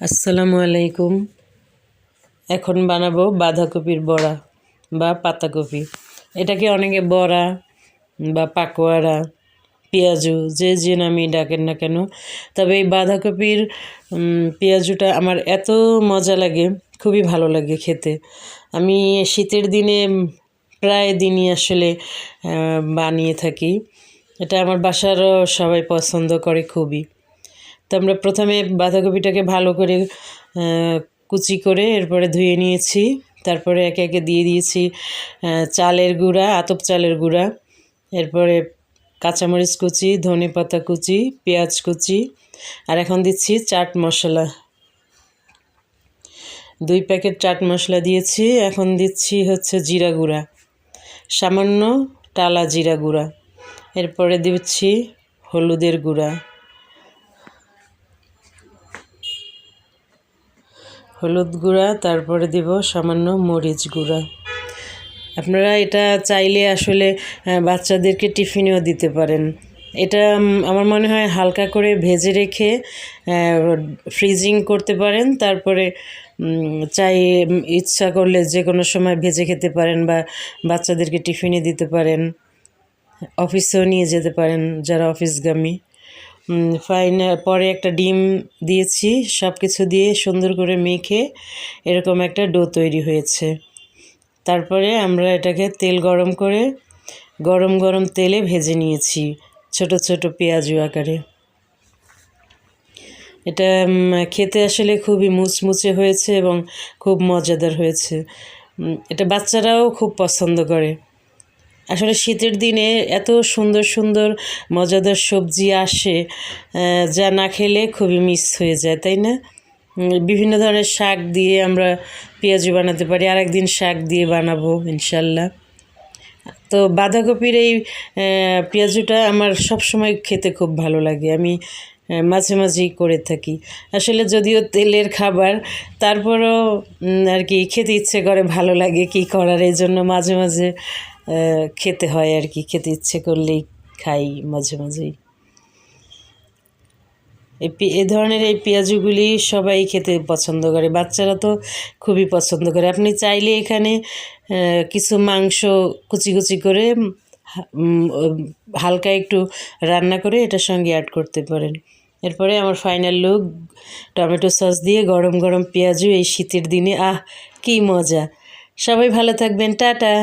আসসালামু আলাইকুম। এখন বানাবো বাঁধাকপির বড়া বা পাতাকপি। এটাকে অনেকে বড়া বা পাকোয়ারা, পেঁয়াজু, যে যে নামই ডাকেন না কেন, তবে এই বাঁধাকপির পেঁয়াজুটা আমার এত মজা লাগে, খুবই ভালো লাগে খেতে। আমি শীতের দিনে প্রায় দিনই আসলে বানিয়ে থাকি। এটা আমার বাসারও সবাই পছন্দ করে খুবই। তো আমরা প্রথমে বাঁধাকপিটাকে ভালো করে কুচি করে এরপরে ধুয়ে নিয়েছি। তারপরে একে একে দিয়ে দিয়েছি চালের গুঁড়া, আতপ চালের গুঁড়া। এরপরে কাঁচামরিচ কুচি, ধনে পাতা কুচি, পেঁয়াজ কুচি, আর এখন দিচ্ছি চাট মশলা। দুই প্যাকেট চাট মশলা দিয়েছি, এখন দিচ্ছি হচ্ছে জিরা গুঁড়া। সামান্য টালা জিরা গুঁড়া। এরপরে দিচ্ছি হলুদের গুঁড়া। হলুদ গুঁড়া, তারপরে দিব সামান্য মরিচ গুঁড়া। আপনারা এটা চাইলে আসলে বাচ্চাদেরকে টিফিনেও দিতে পারেন। এটা আমার মনে হয় হালকা করে ভেজে রেখে ফ্রিজিং করতে পারেন। তারপরে চাই ইচ্ছা করলে যে কোনো সময় ভেজে খেতে পারেন বা বাচ্চাদেরকে টিফিনে দিতে পারেন। অফিসেও নিয়ে যেতে পারেন যারা অফিসগামী। ফাইন পরে একটা ডিম দিয়েছি সব কিছু দিয়ে সুন্দর করে মেখে এরকম একটা ডো তৈরি হয়েছে। তারপরে আমরা এটাকে তেল গরম করে গরম গরম তেলে ভেজে নিয়েছি ছোট ছোট পেঁয়াজু আকারে। এটা খেতে আসলে খুবই মুচমুচে হয়েছে এবং খুব মজাদার হয়েছে। এটা বাচ্চারাও খুব পছন্দ করে। আসলে শীতের দিনে এত সুন্দর সুন্দর, মজাদার সবজি আসে যা না খেলে খুবই মিস হয়ে যায়, তাই না? বিভিন্ন ধরনের শাক দিয়ে আমরা পেঁয়াজু বানাতে পারি, আরেকদিন শাক দিয়ে বানাবো, ইনশাল্লাহ। তো বাঁধাকপির এই পেঁয়াজুটা আমার সব সময় খেতে খুব ভালো লাগে, আমি মাঝে মাঝেই করে থাকি। আসলে যদিও তেলের খাবার, তারপরও আর কি খেতে ইচ্ছে করে, ভালো লাগে কি করার, এই জন্য মাঝে মাঝে খেতে হয় আর কি, খেতে ইচ্ছে করলেই খাই মাঝে মাঝেই। এ ধরনের এই পেঁয়াজুগুলি সবাই খেতে পছন্দ করে, বাচ্চারা তো খুবই পছন্দ করে। আপনি চাইলে এখানে কিছু মাংস কুচি কুচি করে হালকা একটু রান্না করে এটার সঙ্গে অ্যাড করতে পারেন। এরপরে আমার ফাইনাল লুক টমেটো সস দিয়ে গরম গরম পেঁয়াজু এই শীতের দিনে, আহ, কী মজা। সবাই ভালো থাকবেন, টাটা।